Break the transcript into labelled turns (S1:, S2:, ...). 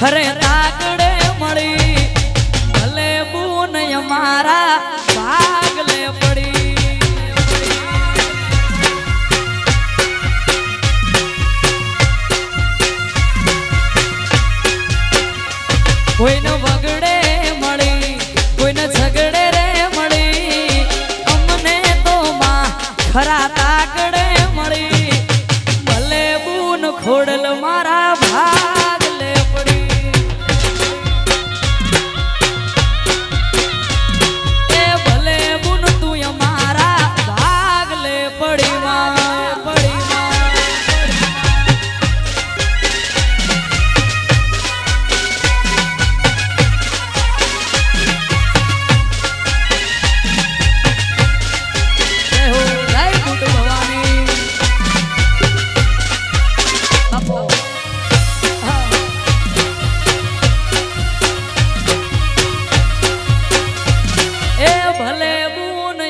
S1: ખરે તાકડે મળી, ભલે બુન મારા ભાગલે પડી. કોઈને વગડે મળી, કોઈને ઝગડે રે મળી, અમને તો માં ખરા તાકડે મળી. ભલે બુન ખોડલ મારા આપો એ ભલે બુન